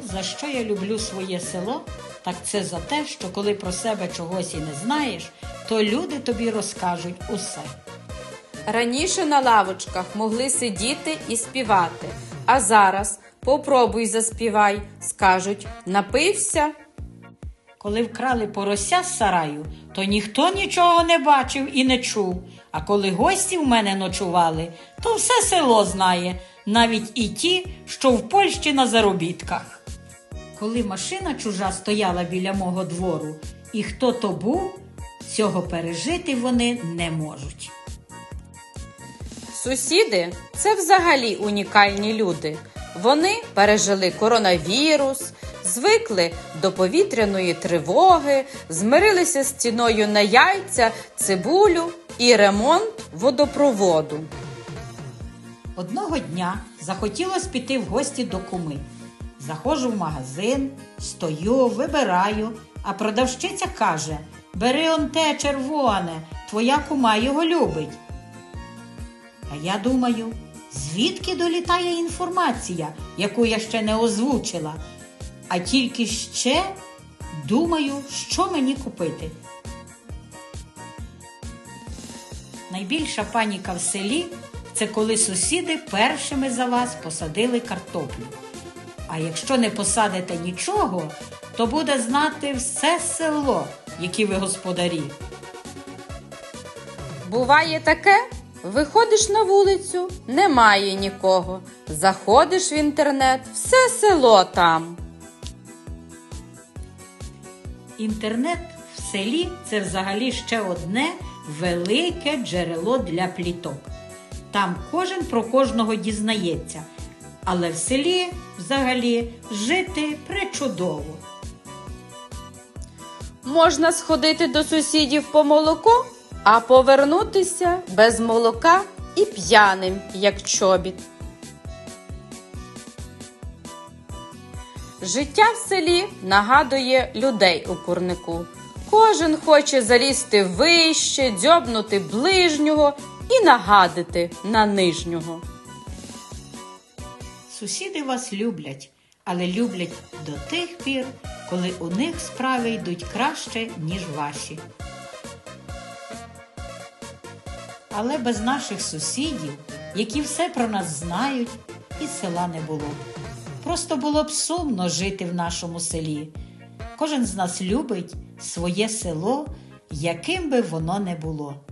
От за що я люблю своє село, так це за те, що коли про себе чогось і не знаєш, то люди тобі розкажуть усе. Раніше на лавочках могли сидіти і співати, а зараз попробуй заспівай, скажуть, напився. Коли вкрали порося з сараю, то ніхто нічого не бачив і не чув. А коли гості в мене ночували, то все село знає, навіть і ті, що в Польщі на заробітках. Коли машина чужа стояла біля мого двору, і хто то був, цього пережити вони не можуть. Сусіди це взагалі унікальні люди. Вони пережили коронавірус, звикли до повітряної тривоги, змирилися з ціною на яйця, цибулю і ремонт водопроводу. Одного дня захотілося піти в гості до куми. Заходжу в магазин, стою, вибираю, а продавщиця каже: Бери он те червоне, твоя кума його любить. А я думаю, звідки долітає інформація, яку я ще не озвучила, а тільки ще думаю, що мені купити. Найбільша паніка в селі це коли сусіди першими за вас посадили картоплю. А якщо не посадите нічого, то буде знати все село, які ви господарі. Буває таке, виходиш на вулицю, немає нікого. Заходиш в інтернет, все село там. Інтернет в селі це взагалі ще одне велике джерело для пліток. Там кожен про кожного дізнається. Але в селі взагалі жити причудово. Можна сходити до сусідів по молоко, а повернутися без молока і п'яним, як чобіт. Життя в селі нагадує людей у курнику. Кожен хоче залізти вище, дзьобнути ближнього і нагадити на нижнього. Сусіди вас люблять, але люблять до тих пір, коли у них справи йдуть краще, ніж ваші. Але без наших сусідів, які все про нас знають, і села не було. Просто було б сумно жити в нашому селі. Кожен з нас любить своє село, яким би воно не було.